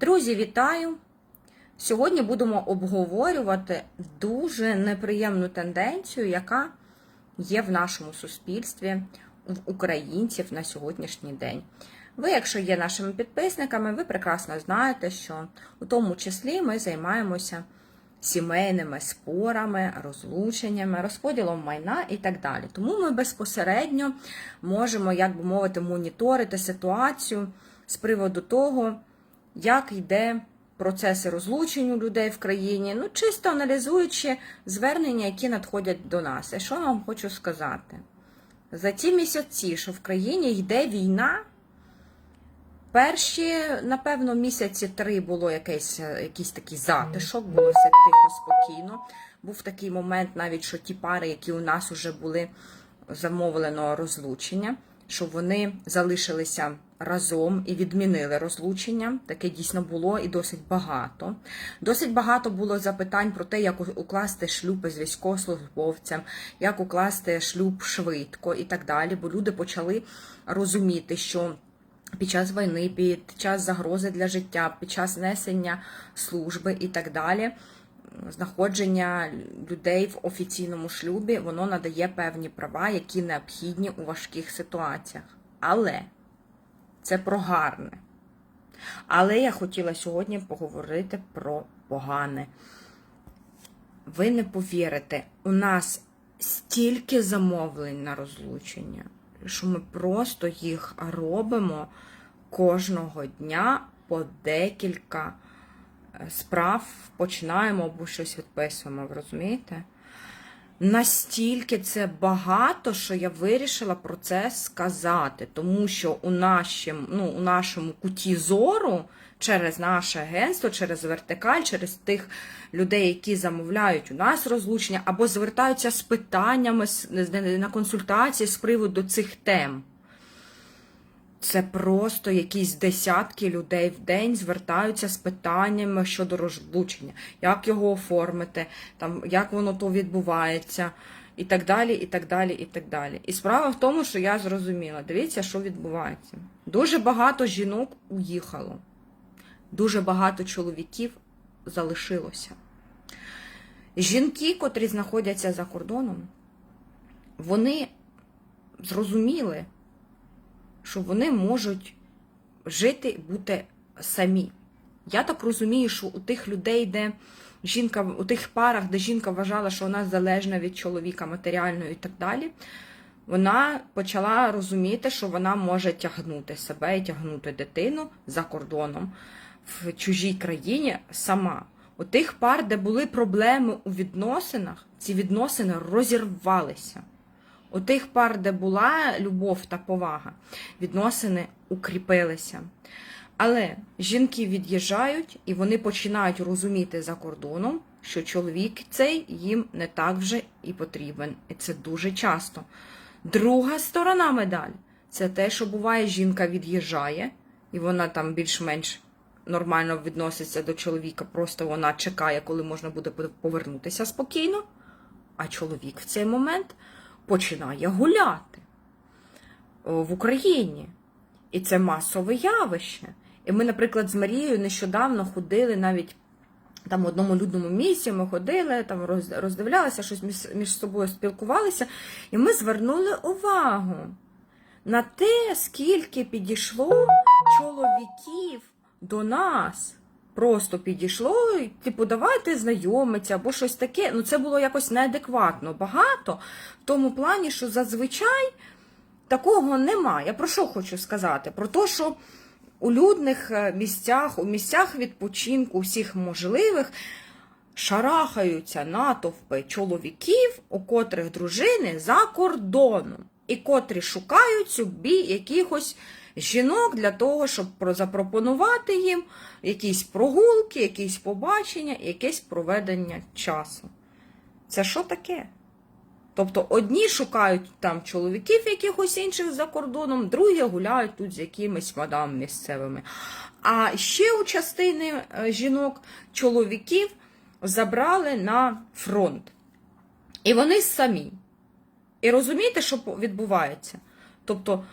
Друзі, вітаю! Сьогодні будемо обговорювати дуже неприємну тенденцію, яка є в нашому суспільстві, в українців на сьогоднішній день. Ви, якщо є нашими підписниками, ви прекрасно знаєте, що у тому числі ми займаємося сімейними спорами, розлученнями, розподілом майна і так далі. Тому ми безпосередньо можемо, як би мовити, моніторити ситуацію з приводу того, як йде процеси розлучень у людей в країні, ну чисто аналізуючи звернення, які надходять до нас. І що я вам хочу сказати? За ті місяці, що в країні йде війна, перші, напевно, місяці три було якийсь, якийсь такий затишок, було все тихо, спокійно. Був такий момент, навіть що ті пари, які у нас вже були замовлено розлучення, що вони залишилися разом і відмінили розлучення. Таке дійсно було і досить багато. Досить багато було запитань про те, як укласти шлюб з військовослужбовцем, як укласти шлюб швидко і так далі. Бо люди почали розуміти, що. Під час війни, під час загрози для життя, під час несення служби і так далі, знаходження людей в офіційному шлюбі, воно надає певні права, які необхідні у важких ситуаціях. Але це про гарне. Але я хотіла сьогодні поговорити про погане. Ви не повірите, у нас стільки замовлень на розлучення, що ми просто їх робимо кожного дня по декілька е, справ починаємо або щось відписуємо, ви розумієте? Настільки це багато, що я вирішила про це сказати, тому що у, нашім, ну, у нашому куті зору, через наше агентство, через вертикаль, через тих людей, які замовляють у нас розлучення, або звертаються з питаннями на консультації з приводу цих тем. Це просто якісь десятки людей в день звертаються з питаннями щодо розлучення, як його оформити, там, як воно то відбувається, і так далі, і так далі, і так далі. І справа в тому, що я зрозуміла, дивіться, що відбувається. Дуже багато жінок уїхало, дуже багато чоловіків залишилося. Жінки, котрі знаходяться за кордоном, вони зрозуміли що вони можуть жити бути самі. Я так розумію, що у тих людей, де жінка, у тих парах, де жінка вважала, що вона залежна від чоловіка матеріально і так далі, вона почала розуміти, що вона може тягнути себе і тягнути дитину за кордоном в чужій країні сама. У тих пар, де були проблеми у відносинах, ці відносини розірвалися. У тих пар, де була любов та повага, відносини укріпилися. Але жінки від'їжджають і вони починають розуміти за кордоном, що чоловік цей їм не так вже і потрібен. І це дуже часто. Друга сторона медаль це те, що буває, жінка від'їжджає, і вона там більш-менш нормально відноситься до чоловіка, просто вона чекає, коли можна буде повернутися спокійно. А чоловік в цей момент починає гуляти в Україні. І це масове явище. І ми, наприклад, з Марією нещодавно ходили навіть там в одному людному місці, ми ходили, там роздивлялися, щось між собою спілкувалися, і ми звернули увагу на те, скільки підійшло чоловіків до нас просто підійшло, типу, давайте знайомиться або щось таке. Ну, це було якось неадекватно багато, в тому плані, що зазвичай такого немає. Я про що хочу сказати? Про те, що у людних е, місцях, у місцях відпочинку, всіх можливих. Шарахаються натовпи чоловіків, у котрих дружини за кордоном, і котрі шукають собі якихось жінок для того, щоб запропонувати їм якісь прогулки, якісь побачення, якесь проведення часу. Це що таке? Тобто одні шукають там чоловіків якихось інших за кордоном, другі гуляють тут з якимись мадам місцевими. А ще у частини е, жінок чоловіків забрали на фронт. І вони самі. І розумієте, що відбувається? Тобто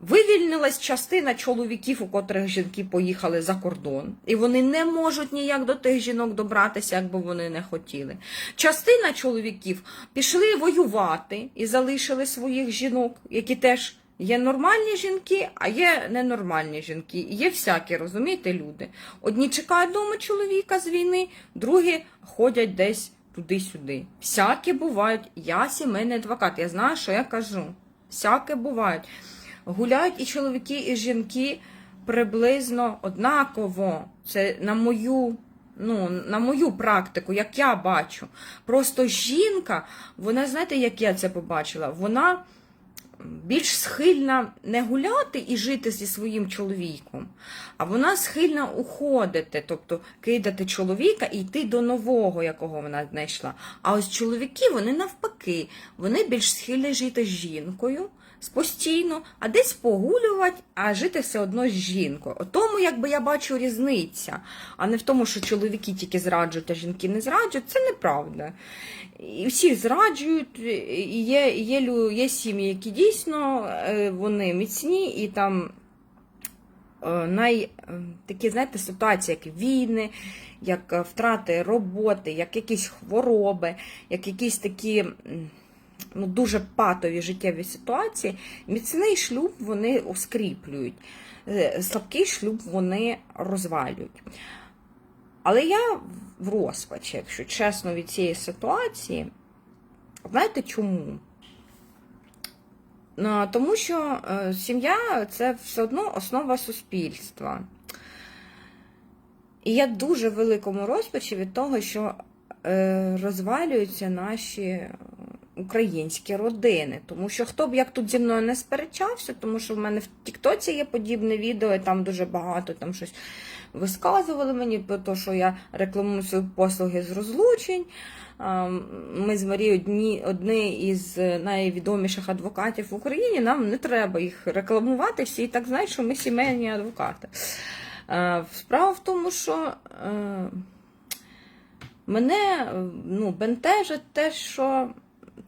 Вивільнилась частина чоловіків, у котрих жінки поїхали за кордон, і вони не можуть ніяк до тих жінок добратися, як би вони не хотіли. Частина чоловіків пішли воювати і залишили своїх жінок, які теж є нормальні жінки, а є ненормальні жінки. Є всякі, розумієте, люди. Одні чекають вдома чоловіка з війни, другі ходять десь туди-сюди. Всякі бувають. Я сімейний адвокат, я знаю, що я кажу. Всяке бувають. Гуляють і чоловіки, і жінки приблизно однаково. Це на мою, ну, на мою практику, як я бачу. Просто жінка, вона, знаєте, як я це побачила, вона більш схильна не гуляти і жити зі своїм чоловіком, а вона схильна уходити, тобто кидати чоловіка і йти до нового, якого вона знайшла. А ось чоловіки, вони навпаки, вони більш схильні жити з жінкою. Постійно, а десь погулювати, а жити все одно з жінкою. У тому, якби я бачу різниця, а не в тому, що чоловіки тільки зраджують, а жінки не зраджують, це неправда. І всі зраджують, і є, і є, є сім'ї, які дійсно е, вони міцні, і там е, най, е, такі, знаєте, ситуації, як війни, як втрати роботи, як якісь хвороби, як якісь такі ну, дуже патові життєві ситуації, міцний шлюб вони ускріплюють, е, слабкий шлюб вони розвалюють. Але я в розпачі, якщо чесно, від цієї ситуації. Знаєте чому? Ну, Тому що е, сім'я це все одно основа суспільства. І я дуже великому розпачі від того, що е, розвалюються наші українські родини. Тому що хто б як тут зі мною не сперечався, тому що в мене в Тіктоці є подібне відео, і там дуже багато там щось висказували мені про те, що я рекламую свої послуги з розлучень. Ми з Марією одні, одні із найвідоміших адвокатів в Україні. Нам не треба їх рекламувати. Всі і так знають, що ми сімейні адвокати. Справа в тому, що е, мене ну, бентежить те, що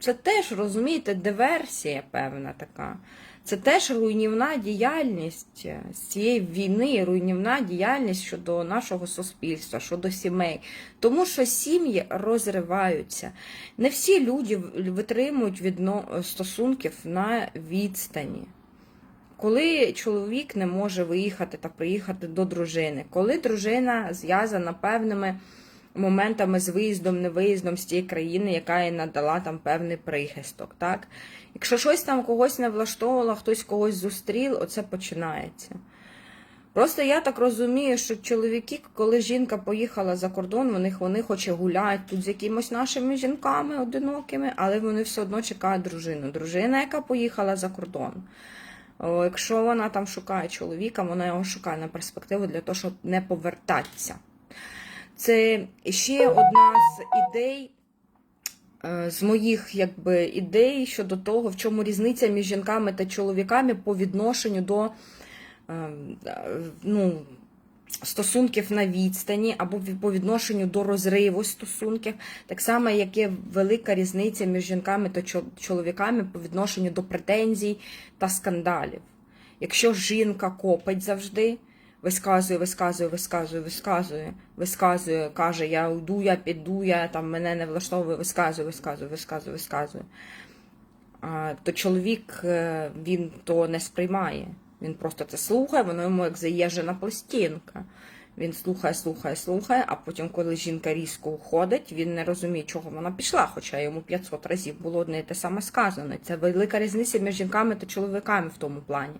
це теж, розумієте, диверсія певна така. Це теж руйнівна діяльність з цієї війни, руйнівна діяльність щодо нашого суспільства, щодо сімей. Тому що сім'ї розриваються. Не всі люди витримують відно... стосунків на відстані. Коли чоловік не може виїхати та приїхати до дружини, коли дружина зв'язана певними моментами з виїздом, невиїздом з тієї країни, яка їй надала там певний прихисток. Так? Якщо щось там когось не влаштовувало, хтось когось зустрів, оце починається. Просто я так розумію, що чоловіки, коли жінка поїхала за кордон, вони, вони хоч і гуляють тут з якимось нашими жінками одинокими, але вони все одно чекають дружину. Дружина, яка поїхала за кордон. Якщо вона там шукає чоловіка, вона його шукає на перспективу для того, щоб не повертатися. Це ще одна з ідей, е, з моїх якби, ідей щодо того, в чому різниця між жінками та чоловіками по відношенню до е, ну, стосунків на відстані або по відношенню до розриву стосунків. Так само, як є велика різниця між жінками та чоловіками по відношенню до претензій та скандалів. Якщо жінка копить завжди, висказує, висказує, висказує, висказує, висказує, каже, я уйду, я піду, я там мене не влаштовує, висказує, висказує, висказує, висказує. То чоловік е, він то не сприймає. Він просто це слухає, воно йому як заїжджена пластинка. Він слухає, слухає, слухає, а потім, коли жінка різко уходить, він не розуміє, чого вона пішла, хоча йому 500 разів було одне і те саме сказано. Це велика різниця між жінками та чоловіками в тому плані.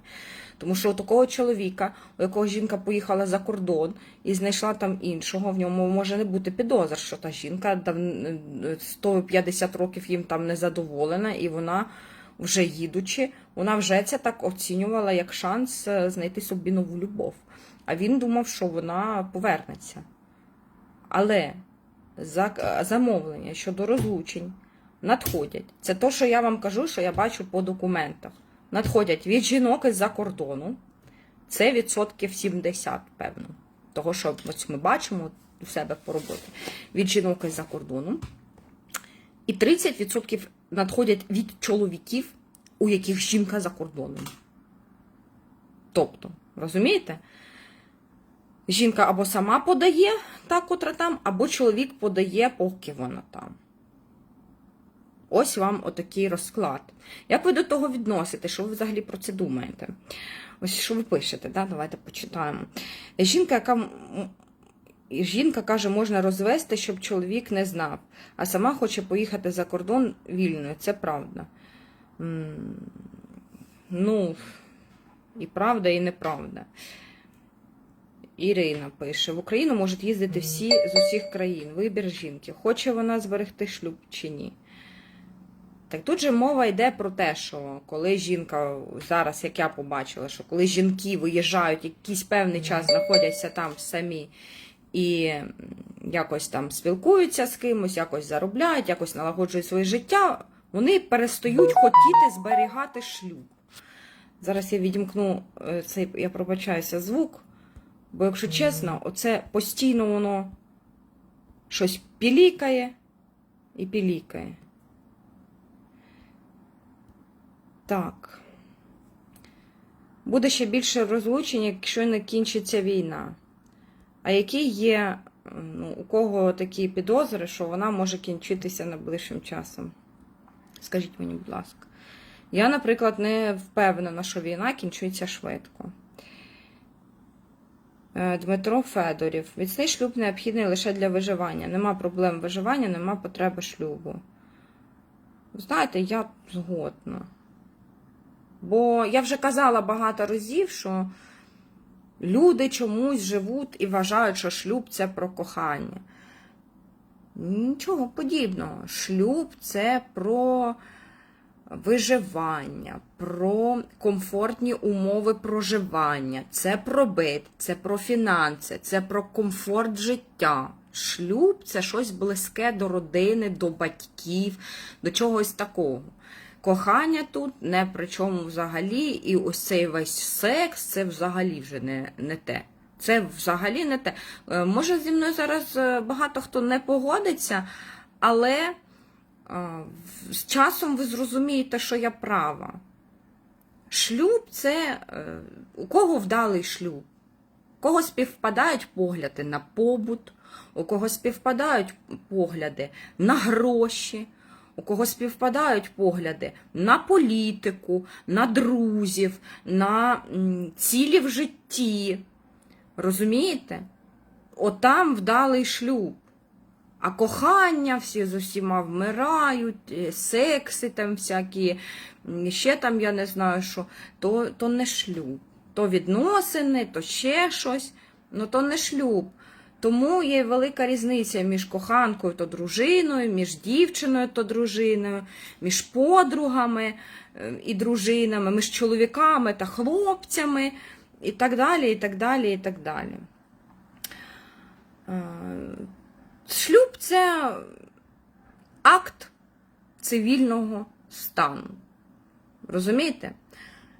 Тому що у такого чоловіка, у якого жінка поїхала за кордон і знайшла там іншого, в ньому може не бути підозр, що та жінка 150 років їм там не задоволена, і вона, вже їдучи, вона вже це так оцінювала як шанс е, знайти собі нову любов. А він думав, що вона повернеться. Але замовлення щодо розлучень надходять. Це те, що я вам кажу, що я бачу по документах. Надходять від жінок із-за кордону. Це відсотків 70, певно. Того, що ось ми бачимо у себе по роботі. Від жінок із-за кордону. І 30% надходять від чоловіків, у яких жінка за кордоном. Тобто, розумієте? Жінка або сама подає та, котра там, або чоловік подає, поки вона там. Ось вам отакий розклад. Як ви до того відносите? Що ви взагалі про це думаєте? Ось що ви пишете, да? давайте почитаємо. Жінка, яка жінка каже, можна розвести, щоб чоловік не знав, а сама хоче поїхати за кордон вільною. Це правда. Ну, і правда, і неправда. Ірина пише: в Україну можуть їздити всі з усіх країн. Вибір жінки. Хоче вона зберегти шлюб чи ні? Так тут же мова йде про те, що коли жінка, зараз, як я побачила, що коли жінки виїжджають якийсь певний час, знаходяться там самі і якось там спілкуються з кимось, якось заробляють, якось налагоджують своє життя, вони перестають хотіти зберігати шлюб. Зараз я відімкну е, цей, я пробачаюся, звук, бо, якщо чесно, оце постійно воно щось пілікає і пілікає. Так. Буде ще більше розлучень, якщо не кінчиться війна. А які є ну, у кого такі підозри, що вона може кінчитися найближчим часом? Скажіть мені, будь ласка. Я, наприклад, не впевнена, що війна кінчується швидко. Е, Дмитро Федорів. Міцний шлюб необхідний лише для виживання. Нема проблем виживання, нема потреби шлюбу. Знаєте, я згодна. Бо я вже казала багато разів, що люди чомусь живуть і вважають, що шлюб це про кохання. Нічого подібного. Шлюб це про виживання, про комфортні умови проживання, це про бит, це про фінанси, це про комфорт життя. Шлюб це щось близьке до родини, до батьків, до чогось такого. Кохання тут не при чому взагалі, і ось цей весь секс це взагалі вже не, не те. Це взагалі не те. Е, Може, зі мною зараз е, багато хто не погодиться, але з часом ви зрозумієте, що я права. Шлюб це е, у кого вдалий шлюб? У кого співпадають погляди на побут, у кого співпадають погляди на гроші, у кого співпадають погляди на політику, на друзів, на цілі в житті. Розумієте? Отам вдалий шлюб. А кохання всі з усіма вмирають, е, секси там всякі, ще там я не знаю що, то, то не шлюб. То відносини, то ще щось, ну то не шлюб. Тому є велика різниця між коханкою то дружиною, між дівчиною то дружиною, між подругами е, і дружинами, між чоловіками та хлопцями, і так далі, і так далі, і так далі. Е, Шлюб це акт цивільного стану. Розумієте?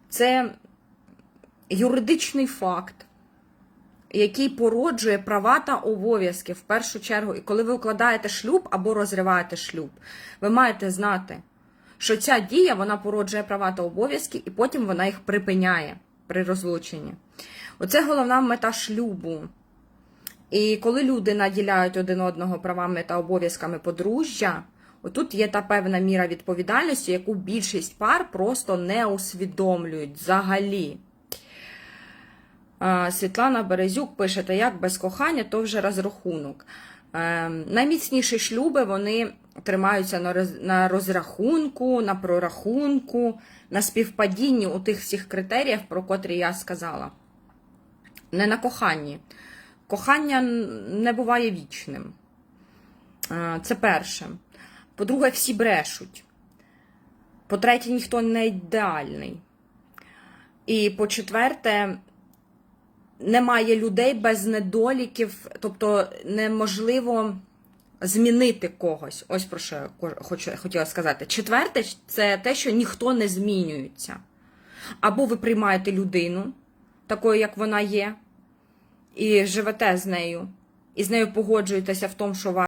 Це юридичний факт, який породжує права та обов'язки в першу чергу. І коли ви укладаєте шлюб або розриваєте шлюб, ви маєте знати, що ця дія вона породжує права та обов'язки, і потім вона їх припиняє при розлученні. Оце головна мета шлюбу. І коли люди наділяють один одного правами та обов'язками подружжя, отут є та певна міра відповідальності, яку більшість пар просто не усвідомлюють взагалі. Світлана Березюк пише, та як без кохання, то вже розрахунок. Е, найміцніші шлюби вони тримаються на розрахунку, на прорахунку, на співпадінні у тих всіх критеріях, про котрі я сказала. Не на коханні. Кохання не буває вічним. Е, Це перше. По-друге, всі брешуть. По-третє, ніхто не ідеальний. І по-четверте, немає людей без недоліків, тобто неможливо змінити когось. Ось про що я хочу, хотіла сказати. Четверте, це те, що ніхто не змінюється. Або ви приймаєте людину, такою, як вона є, і живете з нею, і з нею погоджуєтеся в тому, що